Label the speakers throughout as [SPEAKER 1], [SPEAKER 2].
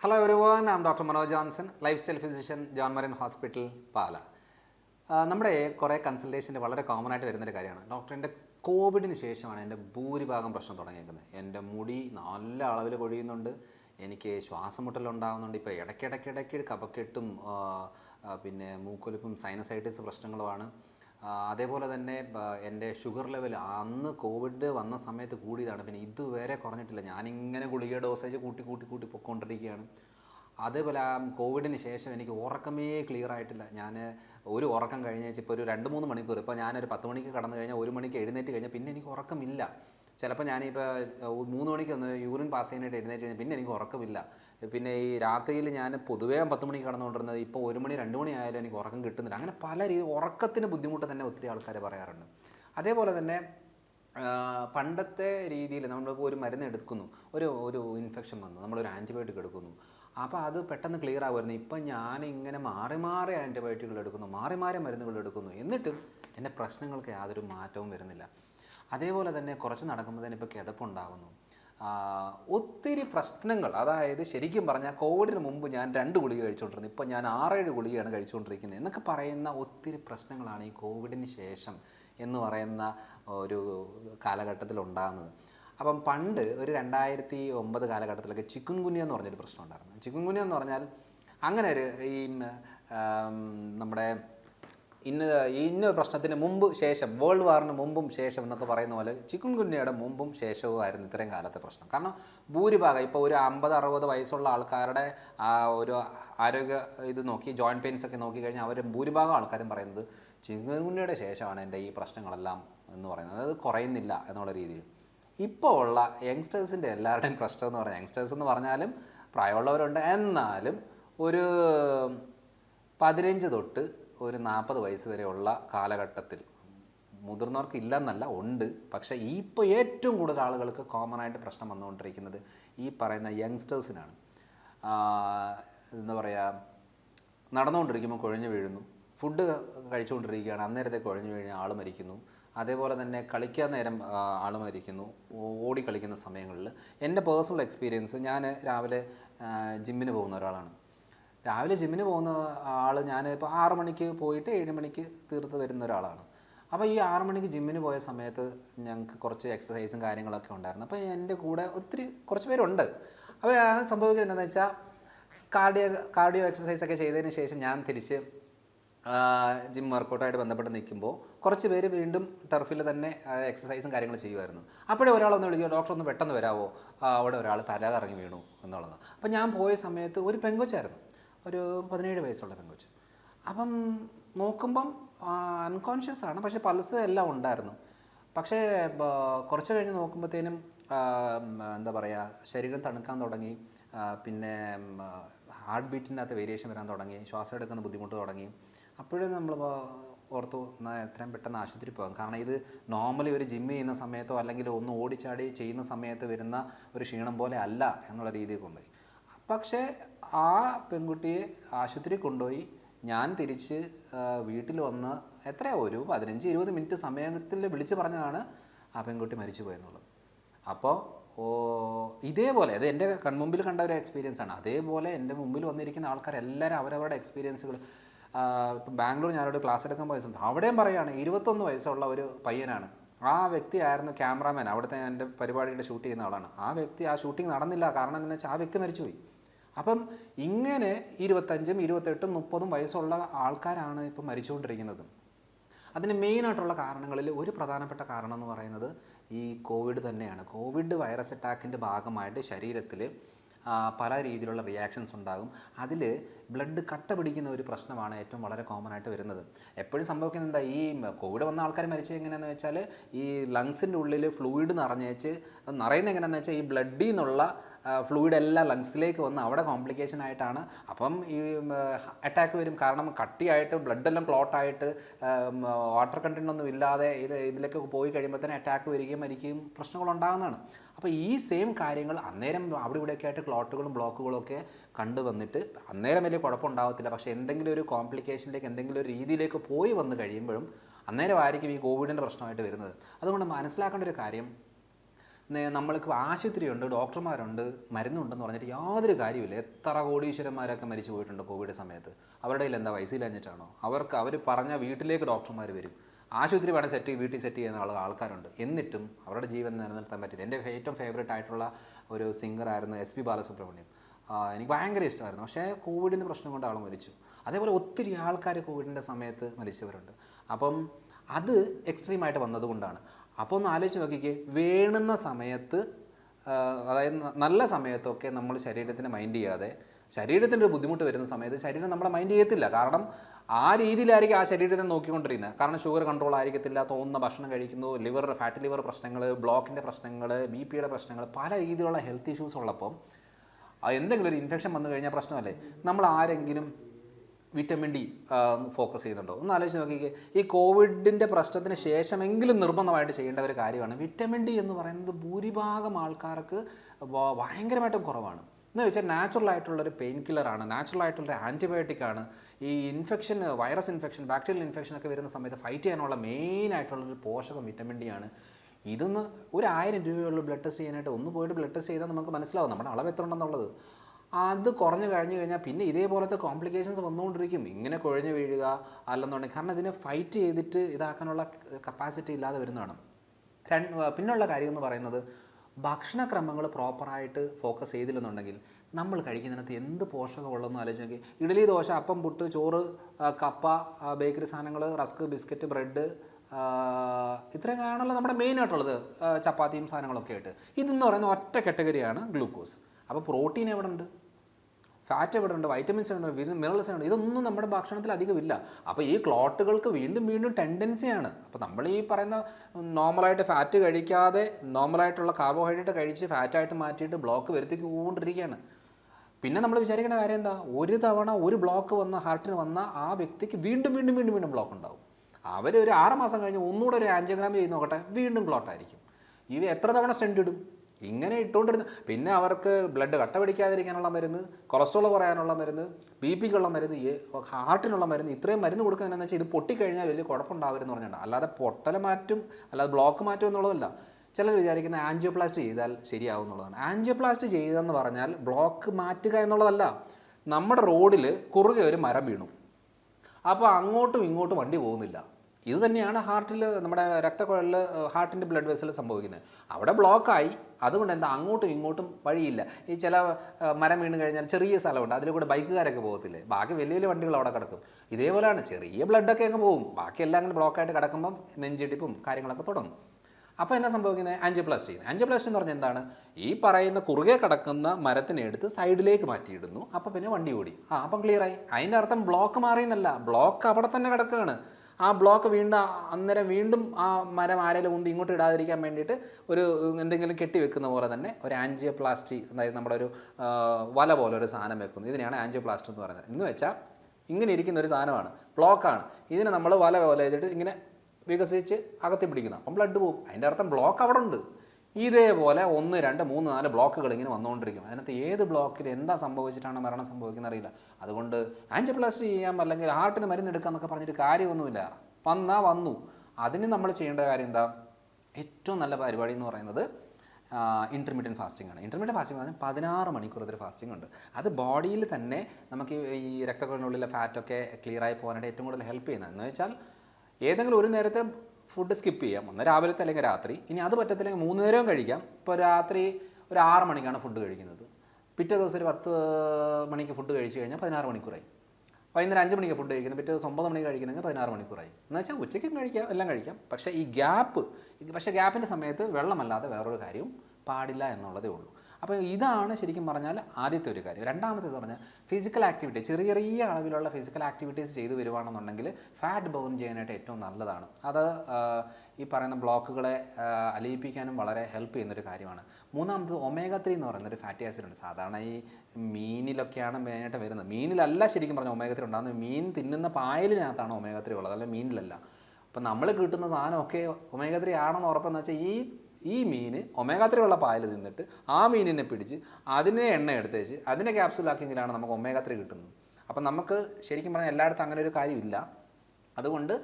[SPEAKER 1] Hello everyone am doctor Manoj Johnson lifestyle physician John Marian hospital Pala നമ്മുടെ കുറേ കൺസൾട്ടേഷന്റെ വളരെ common ആയിട്ട് വരുന്നൊരു കാര്യമാണ്. ഡോക്ടർ എന്റെ കോവിഡിന് ശേഷമാണ് എന്റെ ഭൂരിഭാഗം പ്രശ്നം തുടങ്ങിയേക്കുന്നത്. എന്റെ മുടി നല്ല അളവിൽ പൊഴിയുന്നുണ്ട് എനിക്ക് ശ്വാസം മുട്ടലുണ്ടാകുന്നുണ്ട് ഇപ്പോൾ ഇടയ്ക്കിടയ്ക്കിടയ്ക്ക് ആ, പിന്നെ മൂക്കൊലിപ്പും സൈനസൈറ്റിസ് പ്രശ്നങ്ങളുമാണ്. അതേപോലെ തന്നെ എന്റെ ഷുഗർ ലെവൽ അന്ന് കോവിഡ് വന്ന സമയത്ത് കൂടിയതാണ്. പിന്നെ ഇതുവരെ കുറഞ്ഞിട്ടില്ല. ഞാനിങ്ങനെ ഗുളിക ഡോസേജ് കൂട്ടി കൂട്ടി കൂട്ടി പൊയ്ക്കൊണ്ടിരിക്കുകയാണ്. അതേപോലെ ആ കോവിഡിന് ശേഷം എനിക്ക് ഉറക്കമേ ക്ലിയർ ആയിട്ടില്ല. ഞാൻ ഒരു ഉറക്കം കഴിഞ്ഞ് ഇപ്പോൾ ഒരു രണ്ട് മൂന്ന് മണിക്കൂർ. ഇപ്പോൾ ഞാനൊരു പത്ത് മണിക്ക് കടന്നു കഴിഞ്ഞാൽ ഒരു മണിക്ക് എഴുന്നേറ്റ് കഴിഞ്ഞാൽ പിന്നെ എനിക്ക് ഉറക്കമില്ല. ചിലപ്പോൾ ഞാനിപ്പോൾ മൂന്ന് മണിക്ക് ഒന്ന് യൂറിൻ പാസ് ചെയ്യാനായിട്ട് എഴുന്നേറ്റ് കഴിഞ്ഞാൽ പിന്നെ എനിക്ക് ഉറക്കമില്ല. പിന്നെ ഈ രാത്രിയിൽ ഞാൻ പൊതുവേ പത്ത് മണിക്ക് കടന്നുകൊണ്ടിരുന്നത് ഇപ്പോൾ ഒരു മണി രണ്ട് മണി ആയാലും എനിക്ക് ഉറക്കം കിട്ടുന്നില്ല. അങ്ങനെ പല രീതി ഉറക്കത്തിന് ബുദ്ധിമുട്ട് തന്നെ ഒത്തിരി ആൾക്കാർ പറയാറുണ്ട്. അതേപോലെ തന്നെ പണ്ടത്തെ രീതിയിൽ നമ്മളിപ്പോൾ ഒരു മരുന്ന് എടുക്കുന്നു. ഒരു ഒരു ഇൻഫെക്ഷൻ വന്നു. നമ്മളൊരു ആന്റിബയോട്ടിക് എടുക്കുന്നു. അപ്പോൾ അത് പെട്ടെന്ന് ക്ലിയർ ആകുമായിരുന്നു ഇപ്പം ഞാൻ ഇങ്ങനെ മാറി മാറി ആന്റിബയോട്ടിക്കുകൾ എടുക്കുന്നു മാറി മാറി മരുന്നുകൾ എടുക്കുന്നു. എന്നിട്ടും എന്റെ പ്രശ്നങ്ങൾക്ക് യാതൊരു മാറ്റവും വരുന്നില്ല. അതേപോലെ തന്നെ കുറച്ച് നടക്കുമ്പോൾ തന്നെ ഇപ്പോൾ കിതപ്പുണ്ടാകുന്നു ഒത്തിരി പ്രശ്നങ്ങൾ. അതായത് ശരിക്കും പറഞ്ഞാൽ കോവിഡിന് മുമ്പ് ഞാൻ രണ്ട് ഗുളിക കഴിച്ചുകൊണ്ടിരുന്നത് ഇപ്പോൾ ഞാൻ ആറേഴ് ഗുളികയാണ് കഴിച്ചുകൊണ്ടിരിക്കുന്നത്. എന്നൊക്കെ പറയുന്ന ഒത്തിരി പ്രശ്നങ്ങളാണ് ഈ കോവിഡിന് ശേഷം എന്ന് പറയുന്ന ഒരു കാലഘട്ടത്തിൽ ഉണ്ടാകുന്നത്. അപ്പം പണ്ട് ഒരു രണ്ടായിരത്തി ഒമ്പത് കാലഘട്ടത്തിലൊക്കെ ചിക്കുൻ ഗുനിയ എന്ന് പറഞ്ഞൊരു പ്രശ്നം ഉണ്ടായിരുന്നു. ചിക്കുൻ ഗുനിയ എന്ന് പറഞ്ഞാൽ അങ്ങനെ ഒരു ഈ നമ്മുടെ ഇന്ന ഇന്ന പ്രശ്നത്തിന് മുമ്പ് ശേഷം വേൾഡ് വാറിന് മുമ്പും ശേഷം എന്നൊക്കെ പറയുന്ന പോലെ ചിക്കൻ കുഞ്ഞയുടെ മുമ്പും ശേഷവും ആയിരുന്നു ഇത്രയും കാലത്തെ പ്രശ്നം. കാരണം ഭൂരിഭാഗം ഇപ്പോൾ ഒരു അമ്പത് അറുപത് വയസ്സുള്ള ആൾക്കാരുടെ ഒരു ആരോഗ്യ ഇത് നോക്കി ജോയിന്റ് പെയിൻസ് ഒക്കെ നോക്കിക്കഴിഞ്ഞാൽ അവർ ഭൂരിഭാഗം ആൾക്കാരും പറയുന്നത് ചിക്കൻ കുഞ്ഞയുടെ ശേഷമാണ് എന്റെ ഈ പ്രശ്നങ്ങളെല്ലാം എന്ന് പറയുന്നത്. അതായത് കുറയുന്നില്ല എന്നുള്ള രീതിയിൽ. ഇപ്പോൾ ഉള്ള യങ്സ്റ്റേഴ്സിന്റെ എല്ലാവരുടെയും പ്രശ്നം എന്ന് പറഞ്ഞാൽ യങ്സ്റ്റേഴ്സ് എന്ന് പറഞ്ഞാലും പ്രായമുള്ളവരുണ്ട്. എന്നാലും ഒരു പതിനഞ്ച് തൊട്ട് ഒരു നാൽപ്പത് വയസ്സ് വരെയുള്ള കാലഘട്ടത്തിൽ. മുതിർന്നവർക്ക് ഇല്ലെന്നല്ല ഉണ്ട്. പക്ഷേ ഇപ്പോൾ ഏറ്റവും കൂടുതൽ ആളുകൾക്ക് കോമൺ ആയിട്ട് പ്രശ്നം വന്നുകൊണ്ടിരിക്കുന്നത് ഈ പറയുന്ന യങ്സ്റ്റേഴ്സിനാണ് എന്താ പറയുക നടന്നുകൊണ്ടിരിക്കുമ്പോൾ കുഴഞ്ഞു വീഴുന്നു. ഫുഡ് കഴിച്ചുകൊണ്ടിരിക്കുകയാണ്. അന്നേരത്തെ കുഴഞ്ഞു വീഴുന്ന ആൾ മരിക്കുന്നു. അതേപോലെ തന്നെ കളിക്കാൻ നേരം ആൾ മരിക്കുന്നു. ഓടി കളിക്കുന്ന സമയങ്ങളിൽ. എന്റെ പേഴ്സണൽ എക്സ്പീരിയൻസ് ഞാൻ രാവിലെ ജിമ്മിന് പോകുന്ന ഒരാളാണ്. രാവിലെ ജിമ്മിന് പോകുന്ന ആൾ ഞാൻ ഇപ്പോൾ ആറ് മണിക്ക് പോയിട്ട് ഏഴ് മണിക്ക് തീർത്ത് വരുന്ന ഒരാളാണ്. അപ്പോൾ ഈ ആറ് മണിക്ക് ജിമ്മിന് പോയ സമയത്ത് ഞങ്ങൾക്ക് കുറച്ച് എക്സസൈസും കാര്യങ്ങളൊക്കെ ഉണ്ടായിരുന്നു. അപ്പോൾ എന്റെ കൂടെ ഒത്തിരി കുറച്ച് പേരുണ്ട്. അപ്പോൾ സംഭവിക്കുന്നത് എന്താണെന്ന് വെച്ചാൽ കാർഡിയോ കാർഡിയോ എക്സസൈസ് ഒക്കെ ചെയ്തതിന് ശേഷം ഞാൻ തിരിച്ച് ജിം വർക്കൗട്ടായിട്ട് ബന്ധപ്പെട്ട് നിൽക്കുമ്പോൾ കുറച്ച് പേര് വീണ്ടും ടർഫിൽ തന്നെ എക്സസൈസും കാര്യങ്ങളും ചെയ്യുമായിരുന്നു. അപ്പോഴേ ഒരാളൊന്ന് വിളിക്കുക ഡോക്ടർ ഒന്ന് പെട്ടെന്ന് വരാമോ അവിടെ ഒരാൾ തല കറങ്ങി വീണു എന്നുള്ളത്. അപ്പോൾ ഞാൻ പോയ സമയത്ത് ഒരു പെങ്കൊച്ചായിരുന്നു. ഒരു പതിനേഴ് വയസ്സുള്ള പെങ്കൊച്ച് അപ്പം നോക്കുമ്പം അൺകോൺഷ്യസ് ആണ്. പക്ഷേ പൾസ് എല്ലാം ഉണ്ടായിരുന്നു. പക്ഷേ കുറച്ച് കഴിഞ്ഞ് നോക്കുമ്പോഴത്തേനും എന്താ പറയുക ശരീരം തണുക്കാൻ തുടങ്ങി. പിന്നെ ഹാർട്ട് ബീറ്റിനകത്ത് വേരിയേഷൻ വരാൻ തുടങ്ങി. ശ്വാസം എടുക്കുന്ന ബുദ്ധിമുട്ട് തുടങ്ങി. അപ്പോഴും നമ്മൾ ഓർത്തു എത്രയും പെട്ടെന്ന് ആശുപത്രി പോകാം. കാരണം ഇത് നോർമലി ഒരു ജിമ്മ് ചെയ്യുന്ന സമയത്തോ അല്ലെങ്കിൽ ഒന്ന് ഓടിച്ചാടി ചെയ്യുന്ന സമയത്ത് വരുന്ന ഒരു ക്ഷീണം പോലെ അല്ല എന്നുള്ള രീതിയിൽ കൊണ്ടുപോയി. പക്ഷേ ആ പെൺകുട്ടിയെ ആശുപത്രി കൊണ്ടുപോയി ഞാൻ തിരിച്ച് വീട്ടിൽ വന്ന് എത്രയാ ഒരു പതിനഞ്ച് ഇരുപത് മിനിറ്റ് സമയത്തിൽ വിളിച്ച് പറഞ്ഞതാണ് ആ പെൺകുട്ടി മരിച്ചു പോയെന്നുള്ളത്. അപ്പോൾ ഇതേപോലെ അത് എന്റെ കൺമുമ്പിൽ കണ്ട ഒരു എക്സ്പീരിയൻസ് ആണ്. അതേപോലെ എന്റെ മുമ്പിൽ വന്നിരിക്കുന്ന ആൾക്കാരെല്ലാവരും അവരവരുടെ എക്സ്പീരിയൻസുകൾ ഇപ്പം ബാംഗ്ലൂർ ഞാനൊരു ക്ലാസ് എടുക്കാൻ പോയ സമയത്ത് അവിടെയും പറയുകയാണ് ഇരുപത്തൊന്ന് വയസ്സുള്ള ഒരു പയ്യനാണ്. ആ വ്യക്തി ആയിരുന്നു ക്യാമറാമാൻ അവിടുത്തെ എന്റെ പരിപാടിയുടെ ഷൂട്ട് ചെയ്യുന്ന ആളാണ്. ആ വ്യക്തി ആ ഷൂട്ടിംഗ് നടന്നില്ല. കാരണം എന്താണെന്ന് വെച്ചാൽ ആ വ്യക്തി മരിച്ചുപോയി. അപ്പം ഇങ്ങനെ ഇരുപത്തഞ്ചും ഇരുപത്തെട്ടും മുപ്പതും വയസ്സുള്ള ആൾക്കാരാണ് ഇപ്പം മരിച്ചുകൊണ്ടിരിക്കുന്നത്. അതിന് മെയിനായിട്ടുള്ള കാരണങ്ങളിൽ ഒരു പ്രധാനപ്പെട്ട കാരണം എന്ന് പറയുന്നത് ഈ കോവിഡ് തന്നെയാണ്. കോവിഡ് വൈറസ് അറ്റാക്കിന്റെ ഭാഗമായിട്ട് ശരീരത്തിൽ പല രീതിയിലുള്ള റിയാക്ഷൻസ് ഉണ്ടാകും. അതിൽ ബ്ലഡ് കട്ട പിടിക്കുന്ന ഒരു പ്രശ്നമാണ് ഏറ്റവും വളരെ കോമൺ ആയിട്ട് വരുന്നത്. എപ്പോഴും സംഭവിക്കുന്നത് എന്താ ഈ കോവിഡ് വന്ന ആൾക്കാർ മരിച്ചത് എങ്ങനെയാണെന്ന് വെച്ചാൽ ഈ ലങ്സിന്റെ ഉള്ളിൽ ഫ്ലൂയിഡ് നിറഞ്ഞേച്ച് നിറയുന്നത് എങ്ങനെയാണെന്ന് വെച്ചാൽ ഈ ബ്ലഡിൽ നിന്നുള്ള ഫ്ലൂയിഡ് എല്ലാം ലങ്സിലേക്ക് വന്ന് അവിടെ കോംപ്ലിക്കേഷൻ ആയിട്ടാണ്. അപ്പം ഈ അറ്റാക്ക് വരും. കാരണം കട്ടിയായിട്ട് ബ്ലഡെല്ലാം ക്ലോട്ടായിട്ട് വാട്ടർ കണ്ടന്റ് ഒന്നും ഇല്ലാതെ ഇത് ഇതിലേക്ക് പോയി കഴിയുമ്പോൾ തന്നെ അറ്റാക്ക് വരികയും മരിക്കുകയും പ്രശ്നങ്ങൾ ഉണ്ടാകുന്നതാണ്. അപ്പോൾ ഈ സെയിം കാര്യങ്ങൾ അന്നേരം അവിടെ ഇവിടെയൊക്കെ ആയിട്ട് ക്ലോട്ടുകളും ബ്ലോക്കുകളും ഒക്കെ കണ്ടു വന്നിട്ട് അന്നേരം വലിയ കുഴപ്പമുണ്ടാകത്തില്ല പക്ഷേ എന്തെങ്കിലും ഒരു കോംപ്ലിക്കേഷനിലേക്ക് എന്തെങ്കിലും ഒരു രീതിയിലേക്ക് പോയി വന്ന് കഴിയുമ്പോഴും അന്നേരമായിരിക്കും ഈ കോവിഡിന്റെ പ്രശ്നമായിട്ട് വരുന്നത്. അതുകൊണ്ട് മനസ്സിലാക്കേണ്ട ഒരു കാര്യം നമ്മൾക്ക് ആശുപത്രിയുണ്ട് ഡോക്ടർമാരുണ്ട് മരുന്നുണ്ടെന്ന് പറഞ്ഞിട്ട് യാതൊരു കാര്യമില്ല എത്ര കോടീശ്വരന്മാരൊക്കെ മരിച്ചു പോയിട്ടുണ്ട് കോവിഡ് സമയത്ത്? അവരുടെ കയ്യിൽ എന്താ? പൈസ ഇല്ലാഞ്ഞിട്ടാണോ? അവർക്ക് അവർ പറഞ്ഞ വീട്ടിലേക്ക് ഡോക്ടർമാർ വരും. ആശുപത്രി വേണം സെറ്റ് വീട്ടിൽ സെറ്റ് ചെയ്യുന്ന ആൾ ആൾക്കാരുണ്ട്. എന്നിട്ടും അവരുടെ ജീവൻ നിലനിർത്താൻ പറ്റില്ല. എന്റെ ഏറ്റവും ഫേവറേറ്റ് ആയിട്ടുള്ള ഒരു സിംഗർ ആയിരുന്നു എസ് പി ബാലസുബ്രഹ്മണ്യം. എനിക്ക് ഭയങ്കര ഇഷ്ടമായിരുന്നു. പക്ഷേ കോവിഡിന്റെ പ്രശ്നം കൊണ്ട് ആൾ മരിച്ചു. അതേപോലെ ഒത്തിരി ആൾക്കാർ കോവിഡിന്റെ സമയത്ത് മരിച്ചവരുണ്ട്. അപ്പം അത് എക്സ്ട്രീമായിട്ട് വന്നതുകൊണ്ടാണ്. അപ്പോൾ ഒന്ന് ആലോചിച്ച് നോക്കിക്കേ. വേണുന്ന സമയത്ത് അതായത് നല്ല സമയത്തൊക്കെ നമ്മൾ ശരീരത്തിന് മൈൻഡ് ചെയ്യാതെ ശരീരത്തിന്റെ ഒരു ബുദ്ധിമുട്ട് വരുന്ന സമയത്ത് ശരീരം നമ്മളെ മൈൻഡ് ചെയ്യത്തില്ല. കാരണം ആ രീതിയിലായിരിക്കും ആ ശരീരത്തെ നോക്കിക്കൊണ്ടിരിക്കുന്നത്. കാരണം ഷുഗർ കൺട്രോൾ ആയിരിക്കത്തില്ല തോന്നുന്ന ഭക്ഷണം കഴിക്കുന്നു ലിവർ ഫാറ്റ് ലിവർ പ്രശ്നങ്ങൾ ബ്ലോക്കിന്റെ പ്രശ്നങ്ങൾ ബി പിയുടെ പ്രശ്നങ്ങൾ പല രീതിയിലുള്ള ഹെൽത്ത് ഇഷ്യൂസ് ഉള്ളപ്പം എന്തെങ്കിലും ഒരു ഇൻഫെക്ഷൻ വന്നു കഴിഞ്ഞാൽ പ്രശ്നമല്ലേ? നമ്മൾ ആരെങ്കിലും വിറ്റമിൻ ഡി ഫോക്കസ് ചെയ്യുന്നുണ്ടോ? ഒന്ന് ആലോചിച്ച് നോക്കിക്കേ. ഈ കോവിഡിന്റെ പ്രശ്നത്തിന് ശേഷമെങ്കിലും നിർബന്ധമായിട്ട് ചെയ്യേണ്ട ഒരു കാര്യമാണ്. വിറ്റമിൻ ഡി എന്ന് പറയുന്നത് ഭൂരിഭാഗം ആൾക്കാർക്ക് ഭയങ്കരമായിട്ടും കുറവാണ്. എന്ന് വെച്ചാൽ നാച്ചുറൽ ആയിട്ടുള്ളൊരു പെയിൻ കില്ലറാണ് നാച്ചുറൽ ആയിട്ടുള്ളൊരു ആന്റിബയോട്ടിക് ആണ്. ഈ infection virus infection bacterial infection ഒക്കെ വരുന്ന സമയത്ത് ഫൈറ്റ് ചെയ്യാനുള്ള മെയിൻ ആയിട്ടുള്ളൊരു പോഷകം വിറ്റമിൻ ഡി ആണ്. ഇതൊന്ന് ഒരു ആയിരം രൂപയുള്ള ബ്ലഡ് ടെസ്റ്റ് ചെയ്യാനായിട്ട് ഒന്ന് പോയിട്ട് ബ്ലഡ് ടെസ്റ്റ് ചെയ്താൽ നമുക്ക് മനസ്സിലാവും നമ്മുടെ അളവ് എത്ര ഉണ്ടെന്നുള്ളത് അത് കുറഞ്ഞു കഴിഞ്ഞു കഴിഞ്ഞാൽ പിന്നെ ഇതേപോലത്തെ കോംപ്ലിക്കേഷൻസ് വന്നുകൊണ്ടിരിക്കും. ഇങ്ങനെ കുഴഞ്ഞു വീഴുക അല്ലെന്നുണ്ടെങ്കിൽ കാരണം ഇതിനെ ഫൈറ്റ് ചെയ്തിട്ട് ഇതാക്കാനുള്ള കപ്പാസിറ്റി ഇല്ലാതെ വരുന്നതാണ്. രണ്ട് പിന്നുള്ള കാര്യം എന്ന് പറയുന്നത് ഭക്ഷണക്രമങ്ങൾ പ്രോപ്പറായിട്ട് ഫോക്കസ് ചെയ്തില്ലെന്നുണ്ടെങ്കിൽ നമ്മൾ കഴിക്കുന്നതിനകത്ത് എന്ത് പോഷകമുള്ളതെന്ന് ആലോചിച്ചെങ്കിൽ ഇഡലി ദോശ അപ്പം പുട്ട് ചോറ് കപ്പ ബേക്കറി സാധനങ്ങൾ റസ്ക് ബിസ്ക്കറ്റ് ബ്രെഡ് ഇത്രയും ആണല്ലോ നമ്മുടെ മെയിനായിട്ടുള്ളത് ചപ്പാത്തിയും സാധനങ്ങളൊക്കെ ആയിട്ട്. ഇതെന്ന് പറയുന്ന ഒറ്റ കാറ്റഗറിയാണ് ഗ്ലൂക്കോസ്. അപ്പോൾ പ്രോട്ടീൻ എവിടെ ഉണ്ട് ഫാറ്റ് എവിടെ ഉണ്ട് വൈറ്റമിൻസ് ഉണ്ട് മിനറൽസ് ഉണ്ട്? ഇതൊന്നും നമ്മുടെ ഭക്ഷണത്തിൽ അധികമില്ല. അപ്പോൾ ഈ ക്ലോട്ടുകൾക്ക് വീണ്ടും വീണ്ടും ടെൻഡൻസിയാണ് അപ്പോൾ നമ്മൾ ഈ പറയുന്ന നോർമലായിട്ട് ഫാറ്റ് കഴിക്കാതെ നോർമലായിട്ടുള്ള കാർബോഹൈഡ്രേറ്റ് കഴിച്ച് ഫാറ്റായിട്ട് മാറ്റിയിട്ട് ബ്ലോക്ക് വരുത്തിക്കൊണ്ടിരിക്കുകയാണ്. പിന്നെ നമ്മൾ വിചാരിക്കേണ്ട കാര്യം എന്താ? ഒരു തവണ ഒരു ബ്ലോക്ക് വന്ന ഹാർട്ടിന് വന്ന ആ വ്യക്തിക്ക് വീണ്ടും വീണ്ടും വീണ്ടും വീണ്ടും ബ്ലോക്ക് ഉണ്ടാവും. അവർ ഒരു ആറ് മാസം കഴിഞ്ഞ് ഒന്നുകൂടെ ഒരു ആൻജിയോഗ്രാം ചെയ്ത് നോക്കട്ടെ വീണ്ടും ക്ലോട്ടായിരിക്കും ഇവ എത്ര തവണ സ്റ്റെൻഡ് ഇടും? ഇങ്ങനെ ഇട്ടുകൊണ്ടിരുന്ന പിന്നെ അവർക്ക് ബ്ലഡ് കട്ട പിടിക്കാതിരിക്കാനുള്ള മരുന്ന് കൊളസ്ട്രോൾ കുറയാനുള്ള മരുന്ന് ബി പിക്കുള്ള മരുന്ന് ഹാർട്ടിനുള്ള മരുന്ന് ഇത്രയും മരുന്ന് കൊടുക്കുന്നതെന്ന് വെച്ചാൽ ഇത് പൊട്ടിക്കഴിഞ്ഞാൽ വലിയ കുഴപ്പമുണ്ടാവരുന്ന് പറഞ്ഞിട്ടുണ്ട്. അല്ലാതെ പൊട്ടൽ മാറ്റും അല്ലാതെ ബ്ലോക്ക് മാറ്റും എന്നുള്ളതല്ല. ചിലർ വിചാരിക്കുന്ന ആൻജിയോപ്ലാസ്റ്റ് ചെയ്താൽ ശരിയാവും എന്നുള്ളതാണ് ആൻജിയോപ്ലാസ്റ്റ് ചെയ്തെന്ന് പറഞ്ഞാൽ ബ്ലോക്ക് മാറ്റുക എന്നുള്ളതല്ല. നമ്മുടെ റോഡിൽ കുറുകെ ഒരു മരം വീണു. അപ്പോൾ അങ്ങോട്ടും ഇങ്ങോട്ടും വണ്ടി പോകുന്നില്ല. ഇത് തന്നെയാണ് ഹാർട്ടിൽ നമ്മുടെ രക്തക്കുഴലിൽ ഹാർട്ടിന്റെ ബ്ലഡ് വെസൽ സംഭവിക്കുന്നത്. അവിടെ ബ്ലോക്കായി അതുകൊണ്ട് എന്താ അങ്ങോട്ടും ഇങ്ങോട്ടും വഴിയില്ല. ഈ ചില മരം വീണ് കഴിഞ്ഞാൽ ചെറിയ സ്ഥലമുണ്ട്. അതിൽ കൂടെ ബൈക്കുകാരൊക്കെ പോകത്തില്ലേ? ബാക്കി വലിയ വലിയ വണ്ടികൾ അവിടെ കിടക്കും. ഇതേപോലെയാണ് ചെറിയ ബ്ലഡൊക്കെ അങ്ങ് പോകും ബാക്കി എല്ലാം അങ്ങനെ ബ്ലോക്കായിട്ട് കിടക്കുമ്പം നെഞ്ചിടിപ്പും കാര്യങ്ങളൊക്കെ തുടങ്ങും. അപ്പോൾ എന്നാ സംഭവിക്കുന്നത് ആൻജിയോപ്ലാസ്റ്റ് പ്ലസ് ആൻജിയോപ്ലാസ്റ്റ് എന്ന് പറഞ്ഞാൽ എന്താണ്? ഈ പറയുന്ന കുറുകെ കിടക്കുന്ന മരത്തിനെ എടുത്ത് സൈഡിലേക്ക് മാറ്റിയിടുന്നു. അപ്പോൾ പിന്നെ വണ്ടി ഓടി. ആ അപ്പം ക്ലിയറായി അതിന്റെ അർത്ഥം ബ്ലോക്ക് മാറിയെന്നല്ല ബ്ലോക്ക് അവിടെ തന്നെ കിടക്കുകയാണ്. ആ ബ്ലോക്ക് വീണ്ടും അന്നേരം വീണ്ടും ആ മരം ആരെങ്കിലും ഉന്തി ഇങ്ങോട്ട് ഇടാതിരിക്കാൻ വേണ്ടിയിട്ട് ഒരു എന്തെങ്കിലും കെട്ടി വെക്കുന്ന പോലെ തന്നെ ഒരു ആൻജിയോപ്ലാസ്റ്റി അതായത് നമ്മുടെ ഒരു വല പോലെ ഒരു സാധനം വെക്കുന്നു. ഇതിനെയാണ് ആൻജിയോപ്ലാസ്റ്റ് എന്ന് പറയുന്നത്. എന്ന് വെച്ചാൽ ഇങ്ങനെ ഇരിക്കുന്ന ഒരു സാധനമാണ്. ബ്ലോക്കാണ് ഇതിനെ നമ്മൾ വല പോലെ ചെയ്തിട്ട് ഇങ്ങനെ വികസിച്ച് അകത്തി പിടിക്കുന്നു. അപ്പം ബ്ലഡ് പോകും അതിന്റെ അർത്ഥം ബ്ലോക്ക് അവിടെ ഉണ്ട്. ഇതേപോലെ ഒന്ന് രണ്ട് മൂന്ന് നാല് ബ്ലോക്കുകൾ ഇങ്ങനെ വന്നുകൊണ്ടിരിക്കും. അതിനകത്ത് ഏത് ബ്ലോക്കിൽ എന്താ സംഭവിച്ചിട്ടാണ് മരണം സംഭവിക്കുന്നത് അറിയില്ല. അതുകൊണ്ട് ആൻജിയോപ്ലാസ്റ്റി ചെയ്യാം അല്ലെങ്കിൽ ഹാർട്ടിന് മരുന്ന് എടുക്കുക എന്നൊക്കെ പറഞ്ഞിട്ട് കാര്യമൊന്നുമില്ല. വന്നാൽ വന്നു. അതിന് നമ്മൾ ചെയ്യേണ്ട കാര്യം എന്താ? ഏറ്റവും നല്ല പരിപാടി എന്ന് പറയുന്നത് ഇന്റർമീഡിയറ്റ് ഫാസ്റ്റിംഗ് ആണ്. ഇന്റർമീഡിയറ്റ് ഫാസ്റ്റിംഗ് പറഞ്ഞാൽ പതിനാറ് മണിക്കൂർ ഒരു ഫാസ്റ്റിംഗ് ഉണ്ട്. അത് ബോഡിയിൽ തന്നെ നമുക്ക് ഈ- രക്തക്കുഴലിനുള്ളിലെ ഫാറ്റൊക്കെ ക്ലിയറായി പോകാനായിട്ട് ഏറ്റവും കൂടുതൽ ഹെൽപ്പ് ചെയ്യുന്നത്. എന്ന് വെച്ചാൽ ഏതെങ്കിലും ഒരു നേരത്തെ ഫുഡ് സ്കിപ്പ് ചെയ്യാം. ഒന്ന് രാവിലത്തെ അല്ലെങ്കിൽ രാത്രി. ഇനി അത് പറ്റത്തില്ലെങ്കിൽ മൂന്ന് നേരവും കഴിക്കാം. ഇപ്പോൾ രാത്രി ഒരു ആറ് മണിക്കാണ് ഫുഡ് കഴിക്കുന്നത്. പിറ്റേ ദിവസം ഒരു പത്ത് മണിക്ക് ഫുഡ് കഴിച്ചു കഴിഞ്ഞാൽ പതിനാറ് മണിക്കൂറായി. വൈകുന്നേരം അഞ്ച് മണിക്ക് ഫുഡ് കഴിക്കുന്നത്. പിറ്റേ ദിവസം ഒമ്പത് മണിക്ക് കഴിക്കുന്നെങ്കിൽ പതിനാറ് മണിക്കൂറായി. എന്ന് വെച്ചാൽ ഉച്ചയ്ക്കും കഴിക്കാം എല്ലാം കഴിക്കാം. പക്ഷേ ഈ ഗ്യാപ്പ് പക്ഷേ ഗ്യാപ്പിന്റെ സമയത്ത് വെള്ളമല്ലാതെ വേറൊരു കാര്യവും പാടില്ല എന്നുള്ളതേ ഉള്ളൂ. അപ്പോൾ ഇതാണ് ശരിക്കും പറഞ്ഞാൽ ആദ്യത്തെ ഒരു കാര്യം. രണ്ടാമത്തേത് പറഞ്ഞാൽ ഫിസിക്കൽ ആക്ടിവിറ്റി ചെറിയ ചെറിയ അളവിലുള്ള ഫിസിക്കൽ ആക്ടിവിറ്റീസ് ചെയ്തു വരുവാണെന്നുണ്ടെങ്കിൽ ഫാറ്റ് ബേൺ ചെയ്യാനായിട്ട് ഏറ്റവും നല്ലതാണ്. അത് ഈ പറയുന്ന ബ്ലോക്കുകളെ അലിയിപ്പിക്കാനും വളരെ ഹെൽപ്പ് ചെയ്യുന്നൊരു കാര്യമാണ്. മൂന്നാമത് ഒമേഗ ത്രീ എന്ന് പറയുന്ന ഒരു ഫാറ്റി ആസിഡ് ഉണ്ട്. സാധാരണ ഈ മീനിലൊക്കെയാണ് മെയിനായിട്ട് വരുന്നത്. മീനിലല്ല ശരിക്കും പറഞ്ഞാൽ ഒമേഗ ത്രീ ഉണ്ടാകുന്നത്. മീൻ തിന്നുന്ന പായലിനകത്താണ് ഒമേഗ ത്രീ ഉള്ളത്. അല്ല മീനിലല്ല. അപ്പം നമ്മൾ കിട്ടുന്ന സാധനമൊക്കെ ഒമേഗ ത്രീ ആണെന്ന് ഉറപ്പെന്ന് വെച്ചാൽ ഈ ഈ മീന് ഒമേഗ ത്രീ ഉള്ള പായൽ തിന്നിട്ട് ആ മീനിനെ പിടിച്ച് അതിനെ എണ്ണ എടുത്തേച്ച് അതിനെ ക്യാപ്സുലാക്കിയെങ്കിലാണ് നമുക്ക് ഒമേഗ ത്രീ കിട്ടുന്നത്. അപ്പം നമുക്ക് ശരിക്കും പറഞ്ഞാൽ എല്ലായിടത്തും അങ്ങനെ ഒരു കാര്യമില്ല. അതുകൊണ്ട്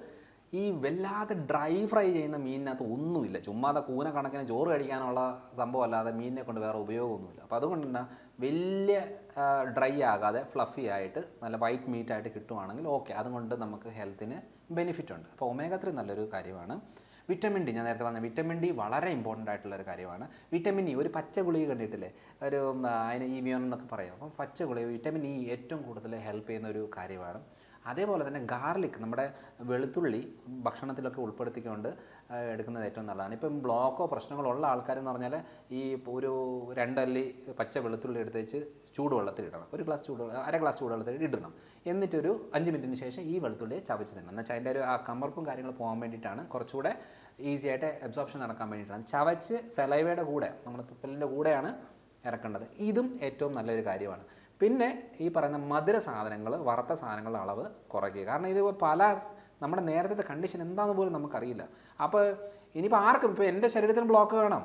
[SPEAKER 1] ഈ വല്ലാതെ ഡ്രൈ ഫ്രൈ ചെയ്യുന്ന മീനിനകത്ത് ഒന്നുമില്ല. ചുമ്മാതെ കൂന കണക്കിന് ചോറ് കഴിക്കാനുള്ള സംഭവം അല്ലാതെ മീനിനെ കൊണ്ട് വേറെ ഉപയോഗമൊന്നുമില്ല. അപ്പോൾ അതുകൊണ്ട് തന്നെ വലിയ ഡ്രൈ ആകാതെ ഫ്ലഫി ആയിട്ട് നല്ല വൈറ്റ് മീറ്റ് ആയിട്ട് കിട്ടുവാണെങ്കിൽ ഓക്കെ അതുകൊണ്ട് നമുക്ക് ഹെൽത്തിന് ബെനിഫിറ്റ് ഉണ്ട്. അപ്പോൾ ഒമേഗ ത്രീ നല്ലൊരു കാര്യമാണ്. വിറ്റമിൻ ഡി ഞാൻ നേരത്തെ പറഞ്ഞ വിറ്റമിൻ ഡി വളരെ ഇമ്പോർട്ടന്റ് ആയിട്ടുള്ള ഒരു കാര്യമാണ്. വിറ്റമിൻ ഇ ഒരു പച്ച ഗുളിക കണ്ടിട്ടില്ലേ? ഒരു അതിന് ഇമിയോൺ എന്നൊക്കെ പറയും. അപ്പം പച്ച ഗുളിക വിറ്റമിൻ ഇ ഏറ്റവും കൂടുതൽ ഹെൽപ്പ് ചെയ്യുന്ന ഒരു കാര്യമാണ്. അതേപോലെ തന്നെ ഗാർലിക് നമ്മുടെ വെളുത്തുള്ളി ഭക്ഷണത്തിലൊക്കെ ഉൾപ്പെടുത്തിക്കൊണ്ട് എടുക്കുന്നത് ഏറ്റവും നല്ലതാണ്. ഇപ്പം ബ്ലോക്കോ പ്രശ്നങ്ങളോ ഉള്ള ആൾക്കാരെന്ന് പറഞ്ഞാൽ ഈ ഒരു രണ്ടല്ലി പച്ച വെളുത്തുള്ളി എടുത്ത് വെച്ച് ചൂടുവെള്ളത്തിൽ ഇടണം. ഒരു ഗ്ലാസ് ചൂടുവെള്ളം അര ഗ്ലാസ് ചൂടുവെള്ളത്തിൽ ഇടണം. എന്നിട്ടൊരു അഞ്ച് മിനിറ്റിന് ശേഷം ഈ വെളുത്തുള്ളിയെ ചവച്ച് തിന്നണം. എന്ന് അതിന്റെ ഒരു ആ കമർപ്പും കാര്യങ്ങളും പോകാൻ വേണ്ടിയിട്ടാണ് കുറച്ചുകൂടെ ഈസി ആയിട്ട് അബ്സോർപ്ഷൻ നടക്കാൻ വേണ്ടിയിട്ടാണ്. ചവച്ച് സെലൈവയുടെ കൂടെ നമ്മുടെ തുപ്പലിന്റെ കൂടെയാണ് ഇറക്കേണ്ടത്. ഇതും ഏറ്റവും നല്ലൊരു കാര്യമാണ്. പിന്നെ ഈ പറയുന്ന മധുര സാധനങ്ങൾ വറുത്ത സാധനങ്ങളുടെ അളവ് കുറയ്ക്കുക. കാരണം ഇത് പല നമ്മുടെ നേരത്തെ കണ്ടീഷൻ എന്താണെന്ന് പോലും നമുക്കറിയില്ല. അപ്പോൾ ഇനിയിപ്പോൾ ആർക്കും ഇപ്പോൾ എന്റെ ശരീരത്തിന് ബ്ലോക്ക് വേണം.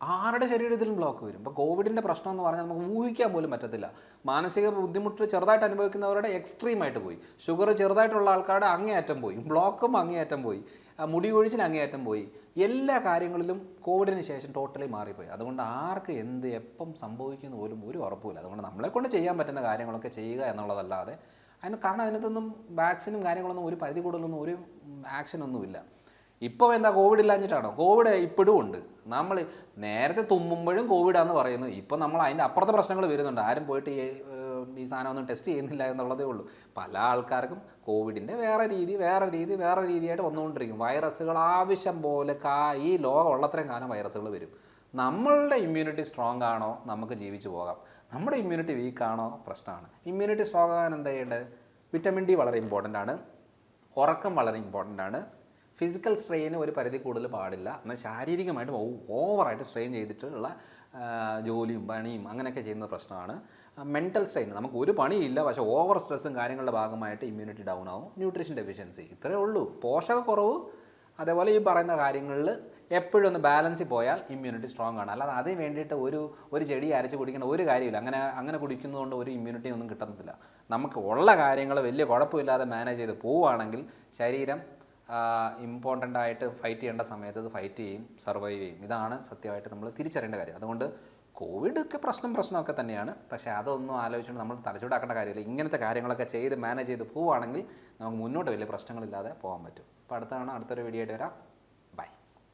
[SPEAKER 1] ആരുടെ ശരീരത്തിലും ബ്ലോക്ക് വരും? ഇപ്പോൾ കോവിഡിന്റെ പ്രശ്നം എന്ന് പറഞ്ഞാൽ നമുക്ക് ഊഹിക്കാൻ പോലും പറ്റത്തില്ല. മാനസിക ബുദ്ധിമുട്ട് ചെറുതായിട്ട് അനുഭവിക്കുന്നവരുടെ എക്സ്ട്രീമായിട്ട് പോയി. ഷുഗർ ചെറുതായിട്ടുള്ള ആൾക്കാരുടെ അങ്ങേയറ്റം പോയി. ബ്ലോക്കും അങ്ങേയറ്റം പോയി. മുടി കൊഴിച്ചിൽ അങ്ങേയറ്റം പോയി. എല്ലാ കാര്യങ്ങളിലും കോവിഡിന് ശേഷം ടോട്ടലി മാറിപ്പോയി. അതുകൊണ്ട് ആർക്ക് എന്ത് എപ്പം സംഭവിക്കുന്നു പോലും ഒരു ഉറപ്പുമില്ല. അതുകൊണ്ട് നമ്മളെ കൊണ്ട് ചെയ്യാൻ പറ്റുന്ന കാര്യങ്ങളൊക്കെ ചെയ്യുക എന്നുള്ളതല്ലാതെ അതിന് കാരണം അതിനകത്തൊന്നും വാക്സിനും കാര്യങ്ങളൊന്നും ഒരു പരിധി കൂടുതലൊന്നും ഒരു ആക്ഷനൊന്നുമില്ല ഇപ്പോൾ എന്താ കോവിഡ് ഇല്ലാഞ്ഞിട്ടാണോ? കോവിഡ് ഇപ്പോഴും ഉണ്ട് നമ്മൾ നേരത്തെ തുമ്മുമ്പോഴും കോവിഡാന്ന് പറയുന്നു. ഇപ്പം നമ്മൾ അതിന്റെ അപ്പുറത്തെ പ്രശ്നങ്ങൾ വരുന്നുണ്ട്. ആരും പോയിട്ട് ഈ, സാധനമൊന്നും ടെസ്റ്റ് ചെയ്യുന്നില്ല എന്നുള്ളതേ ഉള്ളൂ. പല ആൾക്കാർക്കും കോവിഡിന്റെ വേറെ രീതി വേറെ രീതി വേറെ രീതിയായിട്ട് വന്നുകൊണ്ടിരിക്കും. വൈറസുകൾ ആവശ്യം പോലെ കാ ഈ ലോകം ഉള്ളത്രയും കാലം വൈറസുകൾ വരും. നമ്മളുടെ ഇമ്മ്യൂണിറ്റി സ്ട്രോങ് ആണോ? നമുക്ക് ജീവിച്ചു പോകാം. നമ്മുടെ ഇമ്മ്യൂണിറ്റി വീക്ക് ആണോ? പ്രശ്നമാണ്. ഇമ്മ്യൂണിറ്റി സ്ട്രോങ് ആകാൻ എന്താ ചെയ്യേണ്ടത്? വിറ്റമിൻ ഡി വളരെ ഇമ്പോർട്ടന്റ് ആണ്. ഉറക്കം വളരെ ഇമ്പോർട്ടന്റ് ആണ്. ഫിസിക്കൽ സ്ട്രെയിന് ഒരു പരിധി കൂടുതൽ പാടില്ല. എന്നാൽ ശാരീരികമായിട്ട് ഓവറായിട്ട് സ്ട്രെയിൻ ചെയ്തിട്ടുള്ള ജോലിയും പണിയും അങ്ങനെയൊക്കെ ചെയ്യുന്ന പ്രശ്നമാണ്. മെന്റൽ സ്ട്രെയിൻ നമുക്ക് ഒരു പണിയില്ല പക്ഷേ ഓവർ സ്ട്രെസ്സും കാര്യങ്ങളുടെ ഭാഗമായിട്ട് ഇമ്മ്യൂണിറ്റി ഡൗൺ ആവും. ന്യൂട്രീഷൻ ഡെഫിഷ്യൻസി ഇത്രയേ ഉള്ളൂ. പോഷകക്കുറവ് അതേപോലെ ഈ പറയുന്ന കാര്യങ്ങളിൽ എപ്പോഴും ഒന്ന് ബാലൻസിൽ പോയാൽ ഇമ്മ്യൂണിറ്റി സ്ട്രോങ് ആണ്. അല്ലാതെ അതിന് വേണ്ടിയിട്ട് ഒരു ഒരു ചെടി അരച്ച് കുടിക്കേണ്ട ഒരു കാര്യമില്ല. അങ്ങനെ അങ്ങനെ കുടിക്കുന്നതുകൊണ്ട് ഒരു ഇമ്മ്യൂണിറ്റി ഒന്നും കിട്ടുന്നില്ല നമുക്ക് ഉള്ള കാര്യങ്ങൾ വലിയ കുഴപ്പമില്ലാതെ മാനേജ് ചെയ്ത് പോവുകയാണെങ്കിൽ ശരീരം ഇമ്പോർട്ടന്റ് ആയിട്ട് ഫൈറ്റ് ചെയ്യേണ്ട സമയത്ത് അത് ഫൈറ്റ് ചെയ്യും സർവൈവ് ചെയ്യും. ഇതാണ് സത്യമായിട്ട് നമ്മൾ തിരിച്ചറിയേണ്ട കാര്യം. അതുകൊണ്ട് കോവിഡ് ഒക്കെ പ്രശ്നം പ്രശ്നമൊക്കെ തന്നെയാണ്. പക്ഷേ അതൊന്നും ആലോചിച്ചുകൊണ്ട് നമ്മൾ തലച്ചൂടാക്കേണ്ട കാര്യമില്ല. ഇങ്ങനത്തെ കാര്യങ്ങളൊക്കെ ചെയ്ത് മാനേജ് ചെയ്ത് പോവുകയാണെങ്കിൽ നമുക്ക് മുന്നോട്ട് വലിയ പ്രശ്നങ്ങളില്ലാതെ പോകാൻ പറ്റും. അപ്പോൾ അടുത്താണ് അടുത്തൊരു വീഡിയോ ആയിട്ട് വരാം.